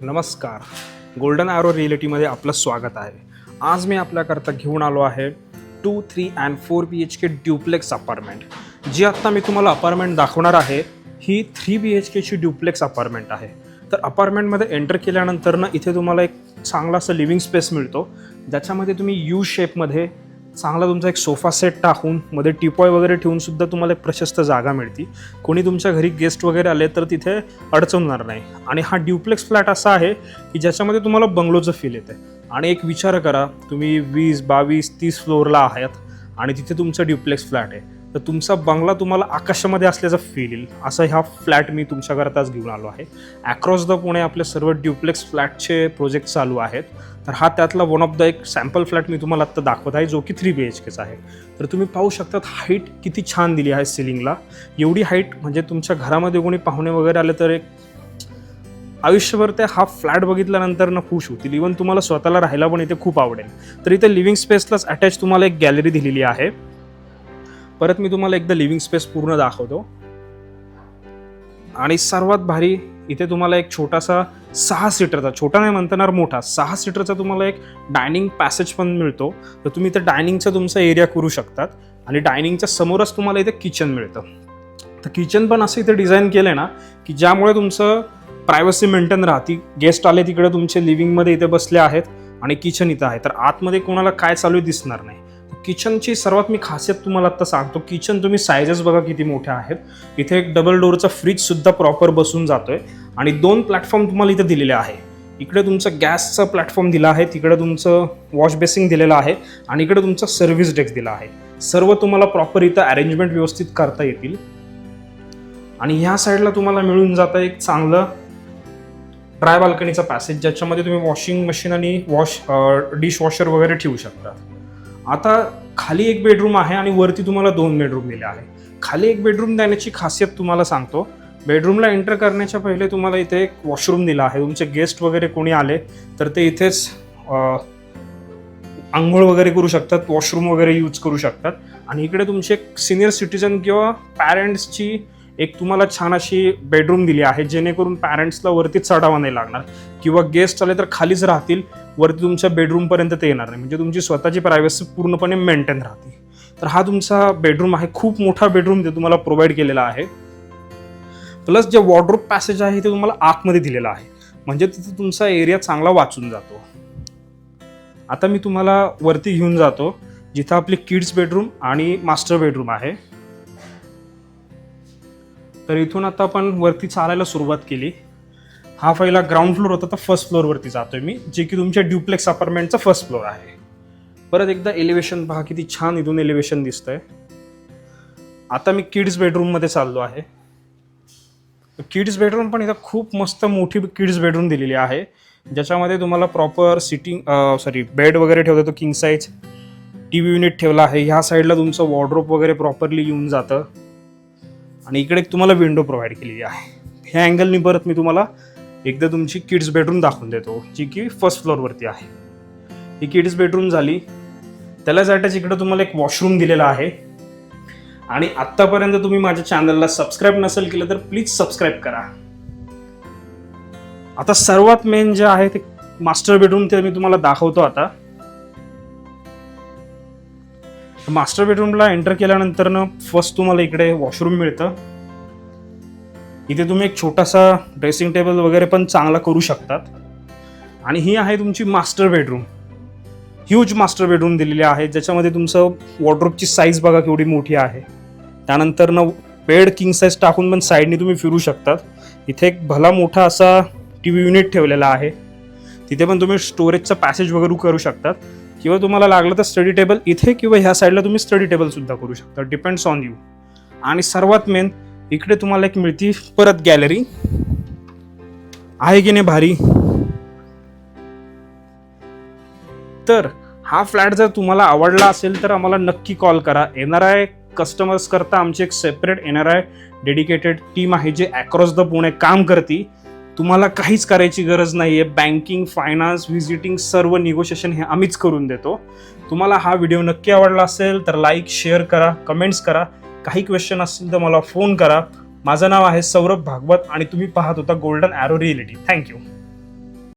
नमस्कार. Golden arrow रिएलिटीमध्ये आपलं स्वागत आहे. आज मी आपल्याकरता घेऊन आलो आहे two three and four B H K duplex apartment जी आत्ता मी तुम्हाला अपार्टमेंट दाखवणार आहे ही थ्री बी एच केची ड्युप्लेक्स अपार्टमेंट आहे. तर अपार्टमेंटमध्ये एंटर केल्यानंतर ना इथे तुम्हाला एक चांगला असं लिव्हिंग स्पेस मिळतो. ज्याच्यामध्ये तुम्ही यू शेपमध्ये चांगला तुमचा एक सोफा सेट टाकून मध्ये टिपॉय वगैरे ठेवून सुद्धा तुम्हाला एक प्रशस्त जागा मिळते. कोणी तुमच्या घरी गेस्ट वगैरे आले तर तिथे अडचणणार नाही. आणि हा ड्युप्लेक्स फ्लॅट असा आहे की ज्याच्यामध्ये तुम्हाला बंगलोचं फील येते आणि एक विचार करा तुम्ही वीस बावीस तीस फ्लोअरला आहात आणि तिथे तुमचं ड्युप्लेक्स फ्लॅट आहे. तर तुमचा बंगला तुम्हाला आकाशामध्ये असल्याचा फील येईल. असं ह्या फ्लॅट मी तुमच्या घरातच घेऊन आलो आहे. ॲक्रॉस द पुणे आपले सर्व ड्युप्लेक्स फ्लॅटचे प्रोजेक्ट चालू आहेत. तर हा त्यातला वन ऑफ द एक सॅम्पल फ्लॅट मी तुम्हाला आत्ता दाखवत आहे जो की थ्री बी एच केचा आहे. तर तुम्ही पाहू शकतात हाईट किती छान दिली आहे सिलिंगला एवढी हाईट म्हणजे तुमच्या घरामध्ये कोणी पाहुणे वगैरे आले तर एक आयुष्यभर ते हा फ्लॅट बघितल्यानंतर ना खुश होतील. इव्हन तुम्हाला स्वतःला राहायला पण इथे खूप आवडेल. तर इथे लिव्हिंग स्पेसलाच अटॅच तुम्हाला एक गॅलरी दिलेली आहे. परत मी तुम्हाला एकदा लिव्हिंग स्पेस पूर्ण दाखवतो. आणि सर्वात भारी इथे तुम्हाला एक छोटासा सहा सीटरचा छोटा नाही म्हणताना मोठा सहा सीटरचा तुम्हाला एक डायनिंग पॅसेज पण मिळतो. तर तुम्ही इथे डायनिंगचा तुमचा एरिया करू शकतात. आणि डायनिंगच्या समोरच तुम्हाला इथे किचन मिळतं. तर किचन पण असं इथे डिझाईन केलं आहे ना की ज्यामुळे तुमचं प्रायव्हसी मेंटेन राहते. गेस्ट आले तिकडे तुमचे लिव्हिंगमध्ये इथे बसले आहेत आणि किचन इथं आहे. तर आतमध्ये कोणाला काय चालू आहे दिसणार नाही. किचनची सर्वात मी खासियत तुम्हाला आत्ता सांगतो किचन तुम्ही सायझेस बघा किती मोठ्या आहेत. इथे एक डबल डोअरचा फ्रीजसुद्धा प्रॉपर बसून जातो आहे आणि दोन प्लॅटफॉर्म तुम्हाला इथे दिलेले आहे. इकडे तुमचं गॅसचं प्लॅटफॉर्म दिला आहे तिकडे तुमचं वॉश बेसिंग दिलेलं आहे आणि इकडे तुमचं सर्व्हिस डेस्क दिला आहे. सर्व तुम्हाला प्रॉपर इथं अरेंजमेंट व्यवस्थित करता येतील. आणि ह्या साईडला तुम्हाला मिळून जातं एक चांगलं ड्राय बाल्कनीचा पॅसेज ज्याच्यामध्ये तुम्ही वॉशिंग मशीन आणि वॉश डिश वॉशर वगैरे ठेवू शकता. आता खाली एक बेडरूम आहे आणि वरती तुम्हाला दोन बेडरूम दिले आहे. खाली एक बेडरूम देण्याची खासियत तुम्हाला सांगतो. बेडरूमला एंटर करण्याच्या पहिले तुम्हाला इथे एक वॉशरूम दिला आहे. तुमचे गेस्ट वगैरे कोणी आले तर ते इथेच आंघोळ वगैरे करू शकतात वॉशरूम वगैरे यूज करू शकतात. आणि इकडे तुमचे एक सिनियर सिटीजन किंवा पॅरेंट्सची एक तुम्हाला छान अशी बेडरूम दिली आहे जेणेकरून पॅरेंट्सला वरती चढावा नाही लागणार. किंवा गेस्ट आले तर खालीच राहतील वरती तुमच्या बेडरूमपर्यंत ते येणार नाही. म्हणजे तुमची स्वतःची प्रायव्हसी पूर्णपणे मेंटेन राहते. तर हा तुमचा बेडरूम आहे. खूप मोठा बेडरूम ते तुम्हाला प्रोव्हाइड केलेला आहे. प्लस जे वॉर्ड्रोप पॅसेज आहे ते तुम्हाला आतमध्ये दिलेलं आहे. म्हणजे तिथे तुमचा एरिया चांगला वाचून जातो. आता मी तुम्हाला वरती घेऊन जातो. जिथं आपली किड्स बेडरूम आणि मास्टर बेडरूम आहे. तर इथून आता आपण वरती चालायला सुरुवात केली. हा पहिला ग्राउंड फ्लोअर होता तर फर्स्ट फ्लोअरवरती जातोय मी जे की तुमच्या ड्युप्लेक्स अपार्टमेंटचा फर्स्ट फ्लोअर आहे. परत एकदा एलिव्हेशन पहा किती छान इथून एलिव्हेशन दिसतंय. आता मी किड्स बेडरूममध्ये चाललो आहे. किड्स बेडरूम पण इथं खूप मस्त मोठी किड्स बेडरूम दिलेली आहे. ज्याच्यामध्ये तुम्हाला प्रॉपर सिटिंग सॉरी बेड वगैरे ठेवतो तो king size T V unit ठेवला आहे. ह्या साईडला तुमचं वॉर्ड्रोप वगैरे प्रॉपरली येऊन जातं. आणि इकडे एक तुम्हाला विंडो प्रोव्हाइड केलेली आहे. ह्या अँगलनी परत मी तुम्हाला एकदा तुमची किड्स बेडरूम दाखवून देतो जी की फर्स्ट फ्लोअरवरती आहे. ही किड्स बेडरूम झाली. त्यालाच अटॅच इकडे तुम्हाला एक वॉशरूम दिलेला आहे. आणि आत्तापर्यंत तुम्ही माझ्या चॅनलला सबस्क्राईब नसेल केलं तर प्लीज सबस्क्राईब करा. आता सर्वात मेन जे आहे ते मास्टर बेडरूम ते मी तुम्हाला दाखवतो आता. मास्टर बेडरूमला एंटर केल्यानंतर ना फर्स्ट तुम्हाला इकडे वॉशरूम मिळतं. इथे तुम्ही एक छोटासा ड्रेसिंग टेबल वगैरे पण चांगला करू शकतात. आणि ही आहे तुमची master bedroom huge master bedroom दिलेली आहे. ज्याच्यामध्ये तुमचं वॉर्ड्रोपची साईज बघा केवढी मोठी आहे. त्यानंतर ना बेड किंग साईज टाकून पण साईडनी तुम्ही फिरू शकतात. इथे एक भला मोठा असा टी व्ही युनिट ठेवलेला आहे. तिथे पण तुम्ही स्टोरेजचं पॅसेज वगैरे करू शकतात. किंवा तुम्हाला लागलं तर स्टडी टेबल इथे किंवा ह्या साईडला तुम्ही स्टडी टेबलसुद्धा करू शकता. डिपेंड्स ऑन यू आणि सर्वात मेन इकडे तुम्हाला एक मिळती. परत गॅलरी आहे की नाही भारी? तर हा फ्लॅट जर तुम्हाला आवडला असेल तर आम्हाला नक्की कॉल करा. एन आर आय कस्टमर्स करता आमची एक separate N R I dedicated team आहे जे अक्रॉस द पुणे काम करते. तुम्हाला काहीच करायची गरज नाही आहे बँकिंग फायनान्स व्हिजिटिंग सर्व निगोशिएशन हे आम्हीच करून देतो. तुम्हाला हा व्हिडिओ नक्की आवडला असेल तर लाईक शेअर करा कमेंट्स करा. काही क्वेश्चन असतील तर मला फोन करा. माझं नाव आहे सौरभ भागवत आणि तुम्ही पाहत होता गोल्डन ॲरो रिएलिटी थँक्यू